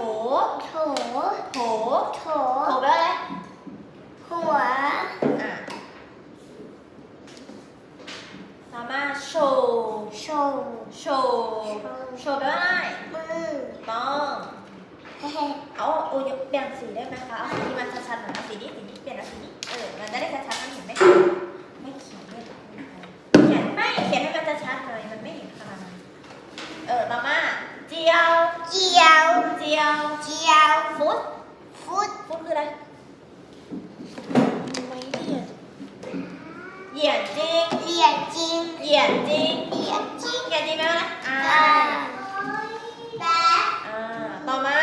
โถ โถ โถ โถแปลว่าอะไร หัว อะต่อมาโชว์โชว์โชว์โชว์แปลว่าอะไรมือต้องเฮ้เฮ้เอาโอ้ยเปลี่ยนสีได้ไหมคะ เอาสีที่มันชัดๆหน่อยเอาสีนี้สีนี้เปลี่ยนเอาสีนี้ เออ มันจะได้ชัดๆมันเห็นไหมไม่เขียนไม่เขียนไม่เขียนให้มันชัดๆหน่อยมันไม่เห็นขนาดนั้นเออ ต่อมา คืออะไรไม่เห็นเหยียนจริงเหรียญจริงเหยียนจริงเหรียญจริงเหยียนจริงแปลว่าอะไรอ่าแป๊ะอ่าต่อมา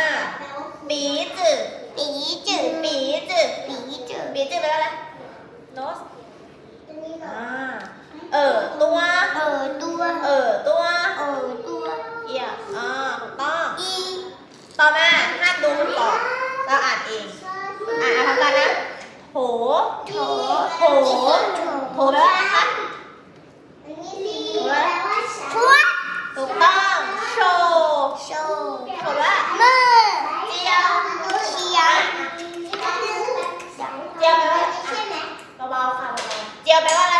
ปีจืดปีจืดปีจืดปีจืดปีจืดแปลว่าอะไรโนสอ่าเออตัวเออตัวเออตัวเออตัวเอียอ่าถูกต้องอีต่อมาห้ามดูมันก่อนเราอ่านเอง อ่านพร้อมกันนะโถโถโถโถแปลว่าอะไรคะทั่วถูกต้องโชว์โชว์โชว์ว่ามือเจียวเชียวเจียวแปลว่าอะไรเบาๆค่ะเบาๆเจียวแปลว่าอะไร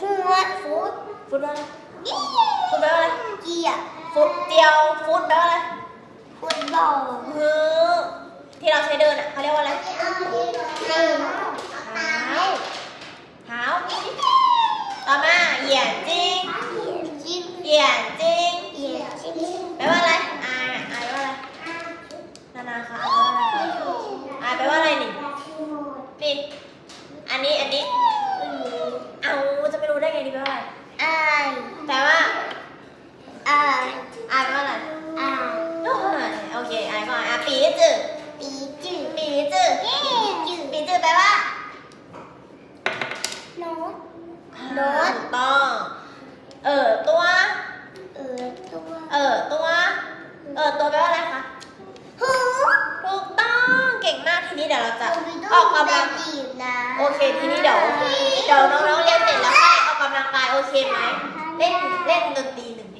หัวฟูดฟูดแปลว่าอะไรฟูดแปลว่าอะไรเกียร์ฟูดเจียวฟูดแปลว่าอะไรฟุตบอลฮือที่เร หนึ่งเท้าเท้าต่อมาเหยียนจริงจิ้มเหยียนจริงเหยียดจิ้มแปลว่าอะไรอาอาแปลว่าอะไรนานาคะอาแปลว่าอะไรอาแปลว่าอะไรนี่นี่อันนี้อันนี้เอาจะไปรู้ได้ไงนี่แปลว่าอะไรอายแปลว่าอายอายแปลว่าอะไรอายโอเคอายก่อนอะปีจืดปีจืด ปีจืด เย้จืด ปีจืดแปลว่า โน้ตโน้ตถูกต้อง เออตัว เออตัว เออตัว เออตัวแปลว่าอะไรคะ หูถูกต้องเก่งมากทีนี้เดี๋ยวเราจะออออกกกำกำลัลังงดีนะโอเคทีนี้เดี๋ยวเดี๋ยวน้องๆเรียนเสร็จแล้วค่อยออกกำลังกายโอเคไหมเล่นเล่นดนตรีหนึ่งเพล